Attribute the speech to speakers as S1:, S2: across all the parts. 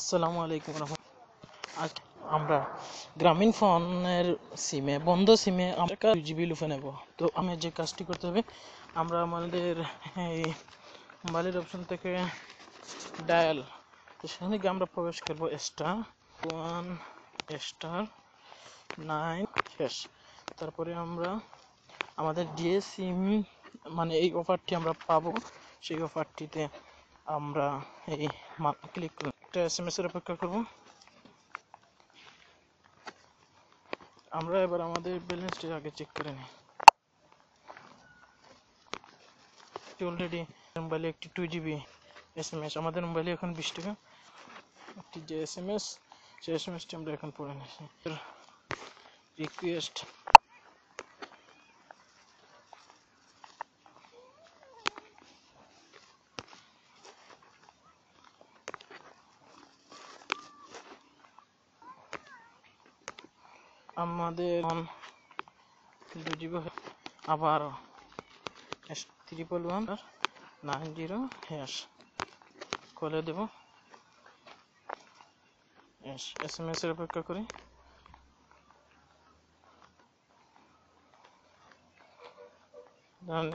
S1: আসসালামু আলাইকুম আজ আমরা গ্রামীণ ফোনের সিমে বন্ধ সিমে আমরা দুই জিবি লুফে নেব। তো আমি যে কাজটি করতে হবে, আমরা আমাদের এই মোবাইলের অপশন থেকে ডায়াল তো সেখানে গিয়ে আমরা প্রবেশ করব star one star nine hash তারপরে আমরা আমাদের যে সিম মানে এই অফারটি আমরা পাবো, সেই অফারটিতে আমরা এই ক্লিক করব। একটা এস এম এর অপেক্ষা করব। আমরা এবার আমাদের ব্যালেন্সটি আগে চেক করে নিই। অলরেডি মোবাইলে একটি two GB S M S আমাদের মোবাইলে এখন বিশ টাকা। একটি যে এস এম এস সেই এস এম এসটি আমরা এখন পড়ে নিয়েছি। রিকোয়েস্ট আমাদের দু জিবি আবার triple one nine zero hash কলে দেব। এস এম এস এর অপেক্ষা করি।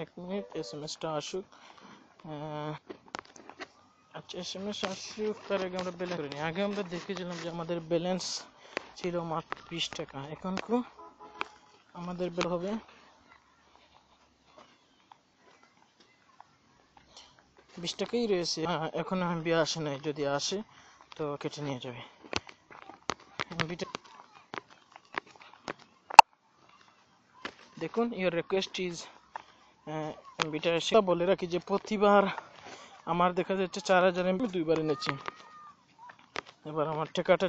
S1: এক মিনিট এস এম এসটা আসুক আচ্ছা এস এম এস আসুক তার আগে আমরা ব্যালেন্স করিনি। আগে আমরা দেখেছিলাম যে আমাদের ব্যালেন্স ছিল মাত্র বিশ টাকা। এখন কো আমাদের বের হবে। বিশ টাকাই রয়েছে। হ্যাঁ, এখন এমবি আসে নাই। যদি আসে তো কেটে নিয়ে যাবে। দেখুন ইওর রিকোয়েস্ট ইজ এমবিটা এসে বলে রাখি যে প্রতিবার আমার দেখা যাচ্ছে চার হাজার এমবি দুইবার এনেছি এবার আমার টাকাটা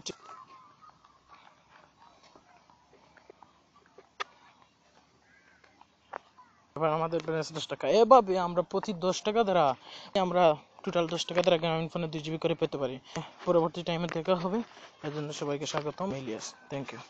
S1: এবার আমাদের ব্যালেন্স দশ টাকা। এভাবে আমরা প্রতি দশ টাকা দ্বারা আমরা টোটাল দশ টাকা দ্বারা গ্রামীণ ফোনে দুই জিবি করে পেতে পারি। পরবর্তী টাইমে দেখা হবে। এর জন্য সবাইকে স্বাগতম। Ilias thank you